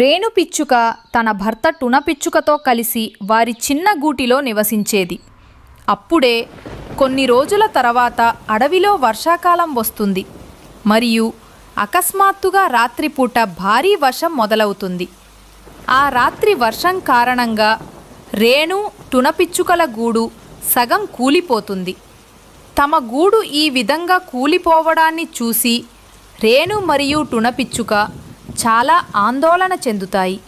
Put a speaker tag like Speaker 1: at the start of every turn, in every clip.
Speaker 1: రేణు పిచ్చుక తన భర్త టునపిచ్చుకతో కలిసి వారి చిన్న గూటిలో నివసించేది. అప్పుడే కొన్ని రోజుల తర్వాత అడవిలో వర్షాకాలం వస్తుంది. మరియు అకస్మాత్తుగా రాత్రిపూట భారీ వర్షం మొదలవుతుంది. ఆ రాత్రి వర్షం కారణంగా రేణు టున పిచ్చుకల గూడు సగం కూలిపోతుంది. తమ గూడు ఈ విధంగా కూలిపోవడాన్ని చూసి రేణు మరియు టున పిచ్చుక చాలా ఆందోళన చెందుతాయి.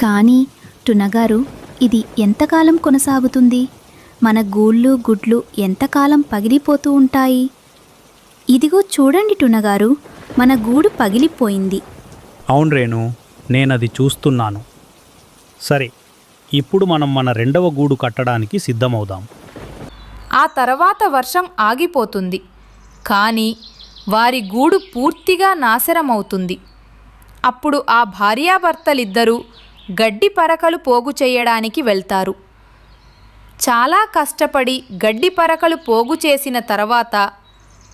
Speaker 2: కానీ టునగారు ఇది ఎంతకాలం కొనసాగుతుంది? మన గూళ్ళు గుడ్లు ఎంతకాలం పగిలిపోతూ ఉంటాయి? ఇదిగో చూడండి టునగారు మన గూడు పగిలిపోయింది.
Speaker 3: అవును రేణు నేనది చూస్తున్నాను. సరే ఇప్పుడు మనం మన రెండవ గూడు కట్టడానికి సిద్ధమవుదాం.
Speaker 1: ఆ తర్వాత వర్షం ఆగిపోతుంది. కానీ వారి గూడు పూర్తిగా నాశనమవుతుంది. అప్పుడు ఆ భార్యాభర్తలిద్దరూ గడ్డి పరకలు పోగు చేయడానికి వెళ్తారు. చాలా కష్టపడి గడ్డి పరకలు పోగు చేసిన తర్వాత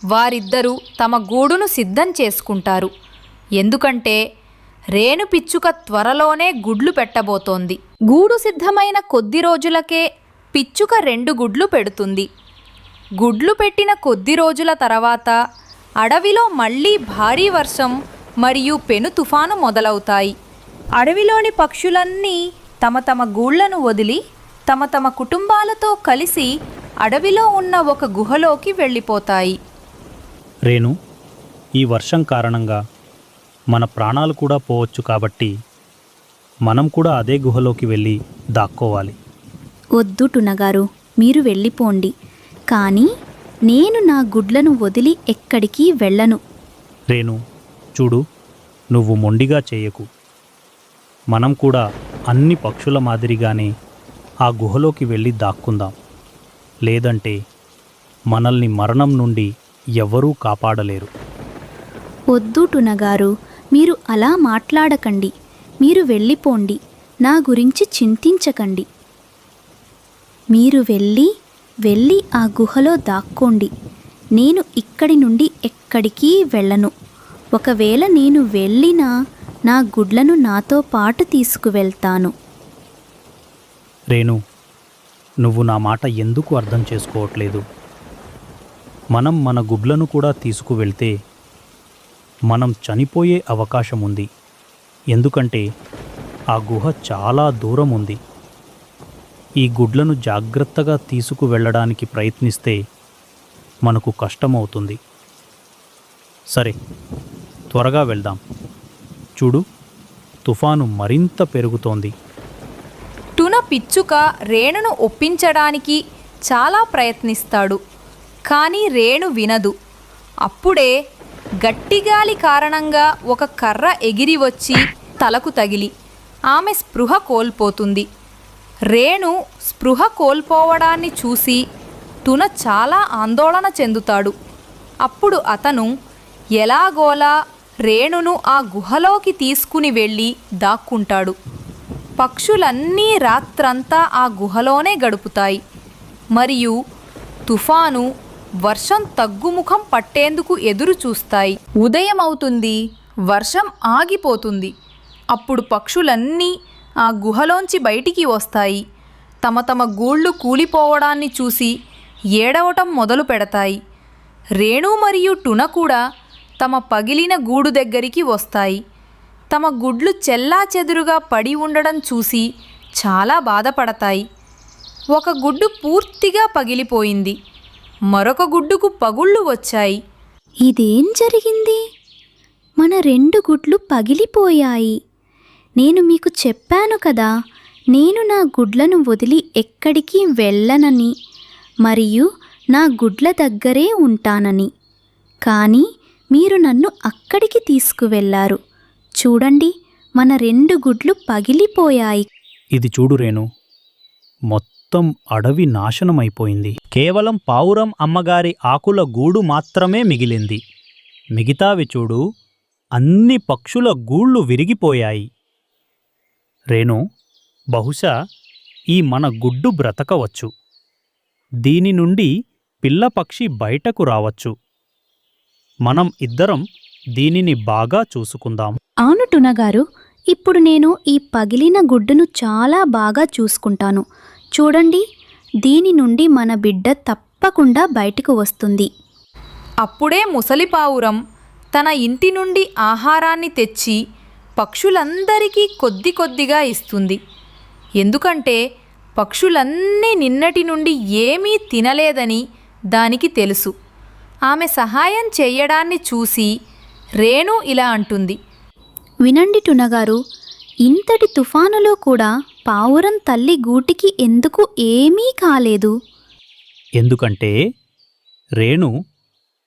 Speaker 1: వారిద్దరూ తమ గూడును సిద్ధం చేసుకుంటారు. ఎందుకంటే రేణు పిచ్చుక త్వరలోనే గుడ్లు పెట్టబోతోంది. గూడు సిద్ధమైన కొద్ది రోజులకే పిచ్చుక రెండు గుడ్లు పెడుతుంది. గుడ్లు పెట్టిన కొద్ది రోజుల తర్వాత అడవిలో మళ్ళీ భారీ వర్షం మరియు పెను తుఫాను మొదలవుతాయి. అడవిలోని పక్షులన్నీ తమ తమ గూళ్ళను వదిలి తమ తమ కుటుంబాలతో కలిసి అడవిలో ఉన్న ఒక గుహలోకి వెళ్ళిపోతాయి.
Speaker 3: రేణు ఈ వర్షం కారణంగా మన ప్రాణాలు కూడా పోవచ్చు కాబట్టి మనం కూడా అదే గుహలోకి వెళ్ళి దాక్కోవాలి.
Speaker 2: వద్దు టునగారు మీరు వెళ్ళిపోండి. కానీ నేను నా గుడ్లను వదిలి ఎక్కడికి వెళ్ళను.
Speaker 3: రేణు చూడు నువ్వు మొండిగా చేయకు. మనం కూడా అన్ని పక్షుల మాదిరిగానే ఆ గుహలోకి వెళ్ళి దాక్కుందాం. లేదంటే మనల్ని మరణం నుండి ఎవ్వరూ కాపాడలేరు.
Speaker 2: వద్దు టునగారు మీరు అలా మాట్లాడకండి. మీరు వెళ్ళిపోండి. నా గురించి చింతించకండి. మీరు వెళ్ళి వెళ్ళి ఆ గుహలో దాక్కోండి. నేను ఇక్కడి నుండి ఎక్కడికి వెళ్ళను. ఒకవేళ నేను వెళ్ళినా నా గుడ్లను నాతో పాటు తీసుకువెళ్తాను.
Speaker 3: రేణు నువ్వు నా మాట ఎందుకు అర్థం చేసుకోవట్లేదు? మనం మన గుడ్లను కూడా తీసుకువెళ్తే మనం చనిపోయే అవకాశం ఉంది ఎందుకంటే ఆ గుహ చాలా దూరం ఉంది ఈ గుడ్లను జాగ్రత్తగా తీసుకువెళ్ళడానికి ప్రయత్నిస్తే మనకు కష్టమవుతుంది. సరే. త్వరగా వెళ్దాం. చూడు తుఫాను మరింత పెరుగుతోంది.
Speaker 1: టున పిచ్చుక రేణును ఒప్పించడానికి చాలా ప్రయత్నిస్తాడు కానీ రేణు వినదు. అప్పుడే గట్టిగాలి కారణంగా ఒక కర్ర ఎగిరి వచ్చి తలకు తగిలి ఆమె స్పృహ కోల్పోతుంది. రేణు స్పృహ కోల్పోవడాన్ని చూసి తున చాలా ఆందోళన చెందుతాడు. అప్పుడు అతను ఎలాగోలా రేణును ఆ గుహలోకి తీసుకుని వెళ్ళి దాక్కుంటాడు. పక్షులన్నీ రాత్రంతా ఆ గుహలోనే గడుపుతాయి. మరియు తుఫాను వర్షం తగ్గుముఖం పట్టేందుకు ఎదురు చూస్తాయి. ఉదయం అవుతుంది వర్షం ఆగిపోతుంది. అప్పుడు పక్షులన్నీ ఆ గుహలోంచి బయటికి వస్తాయి. తమ తమ గూళ్ళు కూలిపోవడాన్ని చూసి ఏడవటం మొదలు పెడతాయి రేణు మరియు టున కూడా తమ పగిలిన గూడు దగ్గరికి వస్తాయి. తమ గుడ్లు చెల్లా చెదురుగా పడి ఉండడం చూసి చాలా బాధపడతాయి. ఒక గుడ్డు పూర్తిగా పగిలిపోయింది. మరొక గుడ్డుకు పగుళ్ళు వచ్చాయి.
Speaker 2: ఇదేం జరిగింది? మన రెండు గుడ్లు పగిలిపోయాయి. నేను మీకు చెప్పాను కదా నేను నా గుడ్లను వదిలి ఎక్కడికి వెళ్ళనని మరియు నా గుడ్ల దగ్గరే ఉంటానని. కానీ మీరు నన్ను అక్కడికి తీసుకువెళ్ళారు చూడండి మన రెండు గుడ్లు పగిలిపోయాయి.
Speaker 3: ఇది చూడు రేణు మొత్తం అడవి నాశనమైపోయింది. కేవలం పావురం అమ్మగారి ఆకుల గూడు మాత్రమే మిగిలింది. మిగతావి చూడు అన్ని పక్షుల గూళ్ళు విరిగిపోయాయి. రేణు బహుశా ఈ మన గుడ్డు బ్రతకవచ్చు. దీని నుండి పిల్లపక్షి బయటకు రావచ్చు. మనం ఇద్దరం దీనిని బాగా చూసుకుందాం.
Speaker 2: అవును టునగారు ఇప్పుడు నేను ఈ పగిలిన గుడ్డును చాలా బాగా చూసుకుంటాను. చూడండి దీని నుండి మన బిడ్డ తప్పకుండా బయటకు వస్తుంది.
Speaker 1: అప్పుడే ముసలిపావురం తన ఇంటి నుండి ఆహారాన్ని తెచ్చి పక్షులందరికీ కొద్ది కొద్దిగా ఇస్తుంది. ఎందుకంటే పక్షులన్నీ నిన్నటి నుండి ఏమీ తినలేదని దానికి తెలుసు. ఆమె సహాయం చెయ్యడాన్ని చూసి రేణు ఇలా అంటుంది.
Speaker 2: వినండి టునగారు ఇంతటి తుఫానులో కూడా పావురం తల్లి గూటికి ఎందుకు ఏమీ కాలేదు?
Speaker 3: ఎందుకంటే రేణు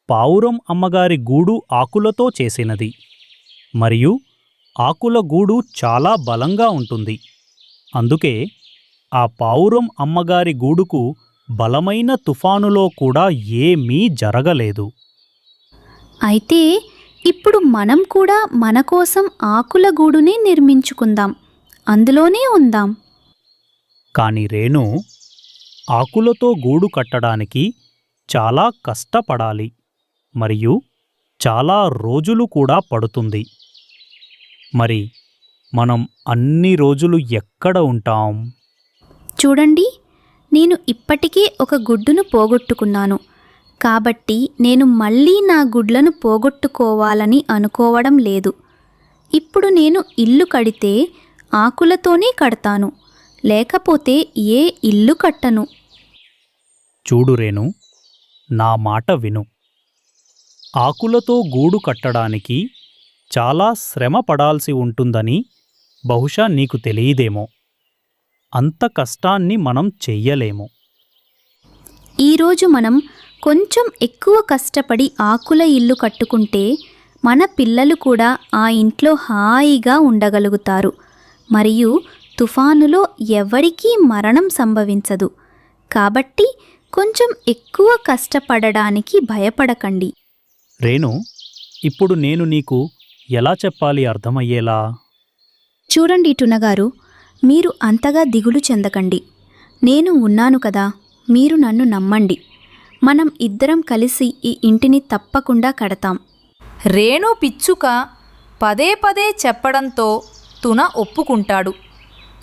Speaker 3: పావురం అమ్మగారి గూడు ఆకులతో చేసినది. మరియు ఆకుల గూడు చాలా బలంగా ఉంటుంది. అందుకే ఆ పావురం అమ్మగారి గూడుకు బలమైన తుఫానులో కూడా ఏమీ జరగలేదు.
Speaker 2: అయితే ఇప్పుడు మనం కూడా మన కోసం ఆకుల గూడునే నిర్మించుకుందాం. అందులోనే ఉందాం.
Speaker 3: కాని రేణు ఆకులతో గూడు కట్టడానికి చాలా కష్టపడాలి. మరియు చాలా రోజులు కూడా పడుతుంది. మరి మనం అన్ని రోజులు ఎక్కడ ఉంటాం?
Speaker 2: చూడండి నేను ఇప్పటికే ఒక గుడ్డును పోగొట్టుకున్నాను. కాబట్టి నేను మళ్ళీ నా గుడ్లను పోగొట్టుకోవాలని అనుకోవడం లేదు. ఇప్పుడు నేను ఇల్లు కడితే ఆకులతోనే కడతాను. లేకపోతే ఏ ఇల్లు కట్టను?
Speaker 3: చూడు రేణు నా మాట విను. ఆకులతో గూడు కట్టడానికి చాలా శ్రమ పడాల్సి ఉంటుందని బహుశా నీకు తెలియదేమో. అంత కష్టాన్ని మనం చెయ్యలేము.
Speaker 2: ఈరోజు మనం కొంచెం ఎక్కువ కష్టపడి ఆకుల ఇల్లు కట్టుకుంటే మన పిల్లలు కూడా ఆ ఇంట్లో హాయిగా ఉండగలుగుతారు. మరియు తుఫానులో ఎవరికీ మరణం సంభవించదు. కాబట్టి కొంచెం ఎక్కువ కష్టపడడానికి భయపడకండి.
Speaker 3: రేణు ఇప్పుడు నేను నీకు ఎలా చెప్పాలి అర్థమయ్యేలా?
Speaker 2: చూడండి టునగారు మీరు అంతగా దిగులు చెందకండి. నేను ఉన్నాను కదా మీరు నన్ను నమ్మండి. మనం ఇద్దరం కలిసి ఈ ఇంటిని తప్పకుండా కడతాం.
Speaker 1: రేణు పిచ్చుక పదే పదే చెప్పడంతో తున ఒప్పుకుంటాడు.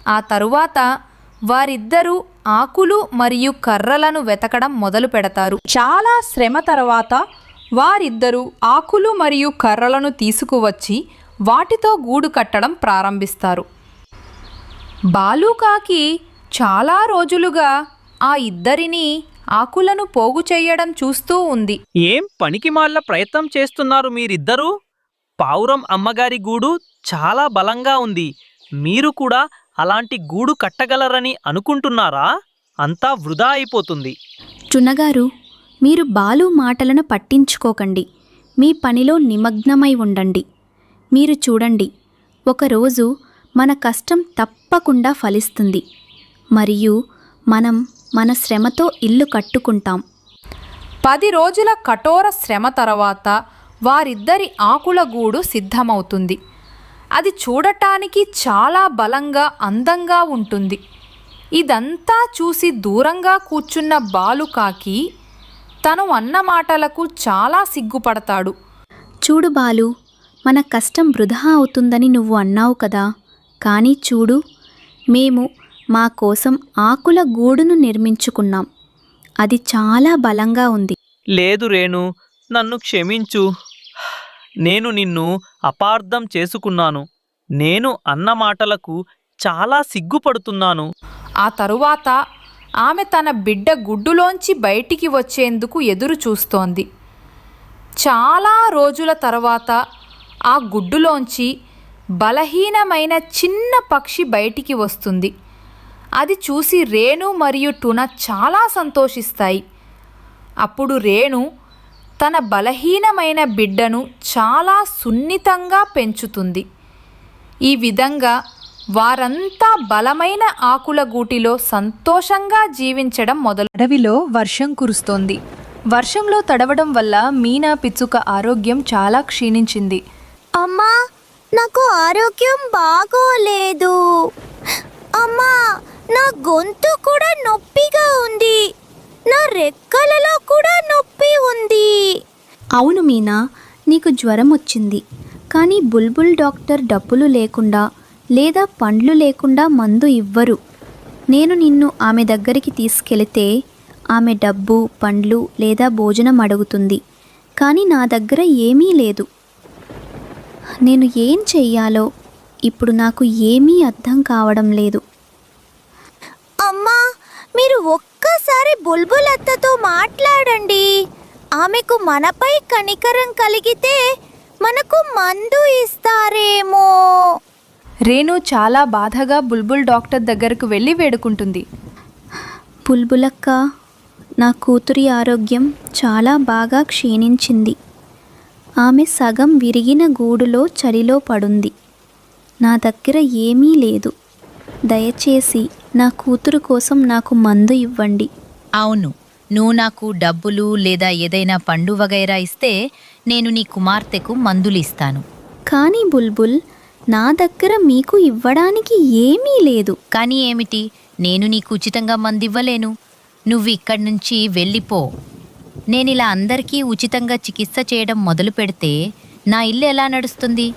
Speaker 1: ఆ తరువాత వారిద్దరూ ఆకులు మరియు కర్రలను వెతకడం మొదలు పెడతారు. చాలా శ్రమ తర్వాత వారిద్దరూ ఆకులు మరియు కర్రలను తీసుకువచ్చి వాటితో గూడు కట్టడం ప్రారంభిస్తారు. బాలుకాకి చాలా రోజులుగా ఆ ఇద్దరిని ఆకులను పోగు చెయ్యడం చూస్తూ ఉంది.
Speaker 4: ఏం పనికిమాల ప్రయత్నం చేస్తున్నారు మీరిద్దరూ? పావురం అమ్మగారి గూడు చాలా బలంగా ఉంది. మీరు కూడా అలాంటి గూడు కట్టగలరని అనుకుంటున్నారా? అంతా వృధా అయిపోతుంది.
Speaker 2: చున్నగారు మీరు బాలు మాటలను పట్టించుకోకండి. మీ పనిలో నిమగ్నమై ఉండండి. మీరు చూడండి ఒకరోజు మన కష్టం తప్పకుండా ఫలిస్తుంది. మరియు మనం మన శ్రమతో ఇల్లు కట్టుకుంటాం.
Speaker 1: పది రోజుల కఠోర శ్రమ తర్వాత వారిద్దరి ఆకుల గూడు సిద్ధమవుతుంది. అది చూడటానికి చాలా బలంగా అందంగా ఉంటుంది. ఇదంతా చూసి దూరంగా కూర్చున్న బాలుకాకి తను అన్న మాటలకు చాలా సిగ్గుపడతాడు.
Speaker 2: చూడు బాలు మన కష్టం వృధా అవుతుందని నువ్వు అన్నావు కదా. కానీ చూడు మేము మా కోసం ఆకుల గూడును నిర్మించుకున్నాం. అది చాలా బలంగా ఉంది.
Speaker 4: లేదు రేణు నన్ను క్షమించు. నేను నిన్ను అపార్థం చేసుకున్నాను. నేను అన్న మాటలకు చాలా సిగ్గుపడుతున్నాను.
Speaker 1: ఆ తరువాత ఆమె తన బిడ్డ గుడ్డులోంచి బయటికి వచ్చేందుకు ఎదురు చూస్తోంది. చాలా రోజుల తర్వాత ఆ గుడ్డులోంచి బలహీనమైన చిన్న పక్షి బయటికి వస్తుంది. అది చూసి రేణు మరియు టున చాలా సంతోషిస్తాయి. అప్పుడు రేణు తన బలహీనమైన బిడ్డను చాలా సున్నితంగా పెంచుతుంది. ఈ విధంగా వారంతా బలమైన ఆకుల గూటిలో సంతోషంగా జీవించడం మొదలు అడవిలో వర్షం కురుస్తోంది. వర్షంలో తడవడం వల్ల మీనా పిచ్చుక ఆరోగ్యం చాలా క్షీణించింది.
Speaker 5: అమ్మా నాకు ఆరోగ్యం బాగోలేదు. అమ్మా నా గొంతు కూడా నొప్పిగా ఉంది. నా రెక్కలలో కూడా నొప్పి ఉంది.
Speaker 2: అవును మీనా నీకు జ్వరం వచ్చింది. కానీ బుల్బుల్ డాక్టర్ డబ్బులు లేకుండా లేదా పండ్లు లేకుండా మందు ఇవ్వరు. నేను నిన్ను ఆమె దగ్గరికి తీసుకెళితే ఆమె డబ్బు పండ్లు లేదా భోజనం అడుగుతుంది. కానీ నా దగ్గర ఏమీ లేదు. నేను ఏం చెయ్యాలో? ఇప్పుడు నాకు ఏమీ అర్థం కావడం లేదు.
Speaker 5: అమ్మా మీరు ఒక్కసారి బుల్బుల్ అత్తతో మాట్లాడండి. ఆమెకు మనపై కనికరం కలిగితే మనకు మందు ఇస్తారేమో.
Speaker 1: రేణు చాలా బాధగా బుల్బుల్ డాక్టర్ దగ్గరకు వెళ్ళి వేడుకుంటుంది.
Speaker 2: బుల్బులక్క నా కూతురి ఆరోగ్యం చాలా బాగా క్షీణించింది. ఆమె సగం విరిగిన గూడులో చలిలో పడుంది. నా దగ్గర ఏమీ లేదు. దయచేసి నా కూతురు కోసం నాకు మందు ఇవ్వండి.
Speaker 6: అవును. నువ్వు నాకు డబ్బులు లేదా ఏదైనా పండు వగైరా ఇస్తే నేను నీ కుమార్తెకు మందులు ఇస్తాను
Speaker 2: కానీ బుల్బుల్ నా దగ్గర మీకు ఇవ్వడానికి ఏమీ లేదు.
Speaker 6: కానీ ఏమిటి? నేను నీకు ఉచితంగా మందివ్వలేను. నువ్వు ఇక్కడి నుంచి వెళ్ళిపో. నేనిలా అందరికీ ఉచితంగా చికిత్స చేయడం మొదలు పెడితే నా ఇల్లు ఎలా నడుస్తుంది?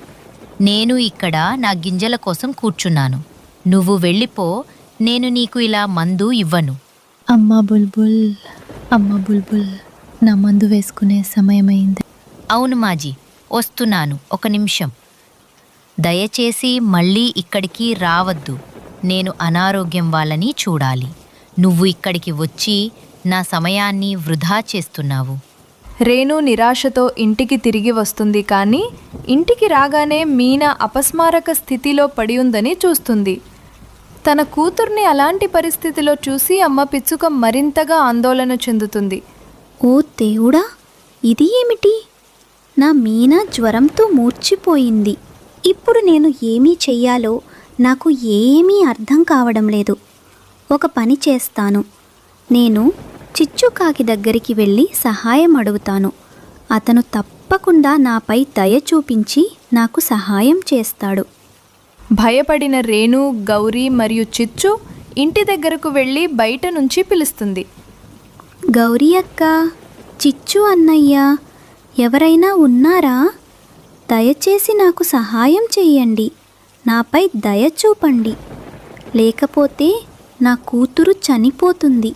Speaker 6: నేను ఇక్కడ నా గింజల కోసం కూర్చున్నాను. నువ్వు వెళ్ళిపో నేను నీకు ఇలా మందు ఇవ్వను.
Speaker 7: అమ్మ బుల్బుల్ అమ్మ బుల్బుల్ నా మందు వేసుకునే సమయమైంది.
Speaker 6: అవును మాజీ వస్తున్నాను ఒక నిమిషం. దయచేసి మళ్ళీ ఇక్కడికి రావద్దు. నేను అనారోగ్యం వాళ్ళని చూడాలి. నువ్వు ఇక్కడికి వచ్చి నా సమయాన్ని వృధా చేస్తున్నావు.
Speaker 1: రేణు నిరాశతో ఇంటికి తిరిగి వస్తుంది కానీ ఇంటికి రాగానే మీనా అపస్మారక స్థితిలో పడి ఉందని చూస్తుంది. తన కూతుర్ని అలాంటి పరిస్థితిలో చూసి అమ్మ పిచ్చుక మరింతగా ఆందోళన చెందుతుంది.
Speaker 2: ఓ దేవుడా ఇది ఏమిటి? నా మీనా జ్వరంతో మూర్చిపోయింది. ఇప్పుడు నేను ఏమీ చెయ్యాలో నాకు ఏమీ అర్థం కావడం లేదు. ఒక పని చేస్తాను. నేను చిచ్చుకాకి దగ్గరికి వెళ్ళి సహాయం అడుగుతాను. అతను తప్పకుండా నాపై దయ చూపించి నాకు సహాయం చేస్తాడు.
Speaker 1: భయపడిన రేణు గౌరీ మరియు చిచ్చు ఇంటి దగ్గరకు వెళ్ళి బయట నుంచి పిలుస్తుంది.
Speaker 2: గౌరీ అక్క చిచ్చు అన్నయ్య ఎవరైనా ఉన్నారా? దయచేసి నాకు సహాయం చెయ్యండి నాపై దయ చూపండి. లేకపోతే నా కూతురు చనిపోతుంది.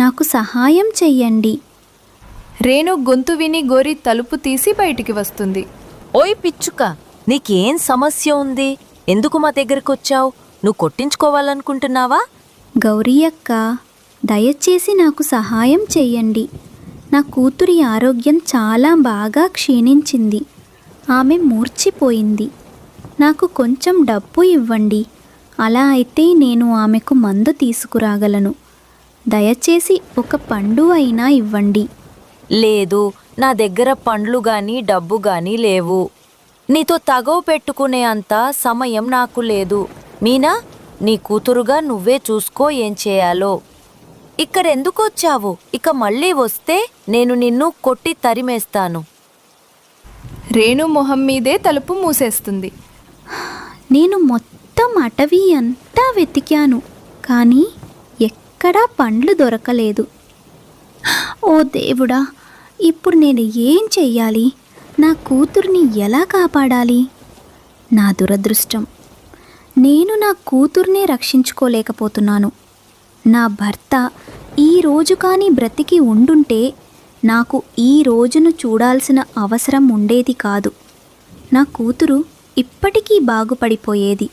Speaker 2: నాకు సహాయం చెయ్యండి.
Speaker 1: రేణు గొంతు విని గోరి తలుపు తీసి బయటికి వస్తుంది.
Speaker 8: ఓయ్ పిచ్చుక నీకేం సమస్య ఉంది? ఎందుకు మా దగ్గరికి వచ్చావు నువ్వు కొట్టించుకోవాలనుకుంటున్నావా?
Speaker 2: గౌరీ అక్క దయచేసి నాకు సహాయం చెయ్యండి. నా కూతురి ఆరోగ్యం చాలా బాగా క్షీణించింది. ఆమె మూర్చిపోయింది నాకు కొంచెం డబ్బు ఇవ్వండి. అలా అయితే నేను ఆమెకు మందు తీసుకురాగలను. దయచేసి ఒక పండు అయినా ఇవ్వండి.
Speaker 8: లేదు నా దగ్గర పండ్లు గాని డబ్బు గాని లేవు. నీతో తగవ పెట్టుకునే అంత సమయం నాకు లేదు. మీనా నీ కూతురుగా నువ్వే చూసుకో ఏం చేయాలో. ఇక్కడెందుకు వచ్చావు ఇక మళ్ళీ వస్తే నేను నిన్ను కొట్టి తరిమేస్తాను.
Speaker 1: రేణు మొహం మీదే తలుపు మూసేస్తుంది.
Speaker 2: నేను మొత్తం అటవీ అంతా వెతికాను. కానీ ఎక్కడా పండ్లు దొరకలేదు. ఓ దేవుడా ఇప్పుడు నేను ఏం చెయ్యాలి? నా కూతుర్ని ఎలా కాపాడాలి? నా దురదృష్టం. నేను నా కూతుర్నే రక్షించుకోలేకపోతున్నాను. నా భర్త ఈ రోజు కానీ బ్రతికి ఉండుంటే నాకు ఈ రోజును చూడాల్సిన అవసరం ఉండేది కాదు. నా కూతురు ఇప్పటికీ బాగుపడిపోయేది.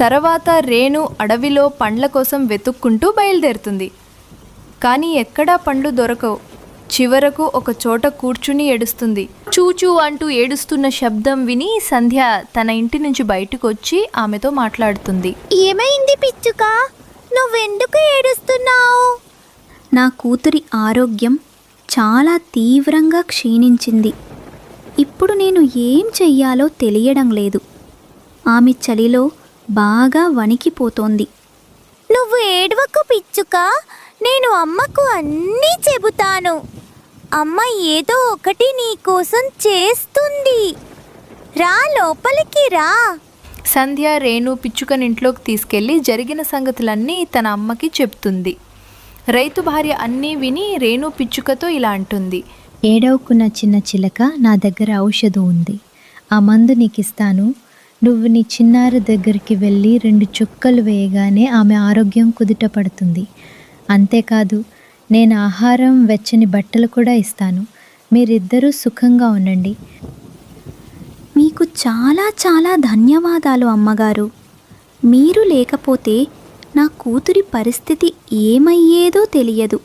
Speaker 1: తర్వాత రేణు అడవిలో పండ్ల కోసం వెతుక్కుంటూ బయలుదేరుతుంది. కానీ ఎక్కడా పండ్లు దొరకవు. చివరకు ఒక చోట కూర్చుని ఏడుస్తుంది. చూచూ అంటూ ఏడుస్తున్న శబ్దం విని సంధ్య తన ఇంటి నుంచి బయటకు వచ్చి ఆమెతో మాట్లాడుతుంది.
Speaker 5: ఏమైంది పిచ్చుక? నువ్వెందుకు ఏడుస్తున్నావు?
Speaker 2: నా కూతురి ఆరోగ్యం చాలా తీవ్రంగా క్షీణించింది. ఇప్పుడు నేను ఏం చెయ్యాలో తెలియడం లేదు. ఆమె చలిలో బాగా వణికిపోతోంది.
Speaker 5: నువ్వు ఏడవకు పిచ్చుక నేను అమ్మకు అన్నీ చెబుతాను. అమ్మ ఏదో ఒకటి నీకోసం చేస్తుంది. రా లోపలికి రా.
Speaker 1: సంధ్య రేణు పిచ్చుకని ఇంట్లోకి తీసుకెళ్ళి జరిగిన సంగతులన్నీ తన అమ్మకి చెప్తుంది. రైతు భార్య అన్నీ విని రేణు పిచ్చుకతో ఇలా అంటుంది.
Speaker 7: ఏడవకున్న చిన్న చిలక నా దగ్గర ఔషధం ఉంది. ఆ మందు నీకు ఇస్తాను నువ్వు నీ చిన్నారి దగ్గరికి వెళ్ళి రెండు చుక్కలు వేయగానే ఆమె ఆరోగ్యం కుదుట పడుతుంది. అంతేకాదు నేను ఆహారం వెచ్చని బట్టలు కూడా ఇస్తాను. మీరిద్దరూ సుఖంగా ఉండండి.
Speaker 2: మీకు చాలా చాలా ధన్యవాదాలు అమ్మగారు. మీరు లేకపోతే నా కూతురి పరిస్థితి ఏమయ్యేదో తెలియదు.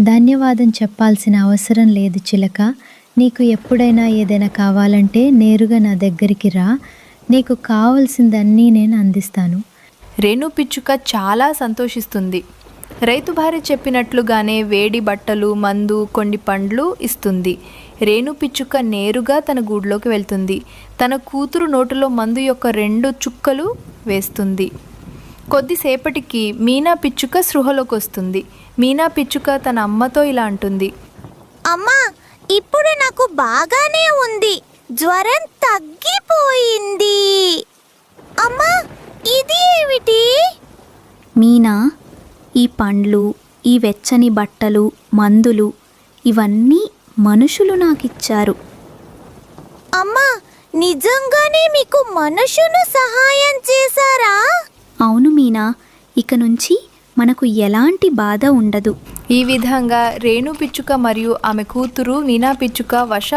Speaker 7: ధన్యవాదం చెప్పాల్సిన అవసరం లేదు చిలక. నీకు ఎప్పుడైనా ఏదైనా కావాలంటే నేరుగా నా దగ్గరికి రా. నీకు కావలసిందన్నీ నేను అందిస్తాను.
Speaker 1: రేణు పిచ్చుక చాలా సంతోషిస్తుంది. రైతు భార్య చెప్పినట్లుగానే వేడి బట్టలు మందు కొన్ని పండ్లు ఇస్తుంది. రేణు పిచ్చుక నేరుగా తన గూడులోకి వెళ్తుంది. తన కూతురు నోటిలో మందు యొక్క రెండు చుక్కలు వేస్తుంది. కొద్దిసేపటికి మీనా పిచ్చుక సృహలోకి వస్తుంది. మీనా పిచ్చుక తన అమ్మతో ఇలా అంటుంది.
Speaker 5: అమ్మా ఇప్పుడు నాకు బాగానే ఉంది. జ్వరం తగ్గిపోయింది. అమ్మా ఇది ఏమిటి?
Speaker 2: మీనా ఈ పండ్లు ఈ వెచ్చని బట్టలు మందులు ఇవన్నీ మనుషులు నాకిచ్చారు.
Speaker 5: అమ్మా నిజంగానే మీకు మనుషులు సహాయం చేశారా?
Speaker 2: అవును మీనా ఇక నుంచి మనకు ఎలాంటి బాధ ఉండదు.
Speaker 1: ఈ విధంగా రేణు పిచ్చుక మరియు ఆమె కూతురు మీనా పిచ్చుక వర్ష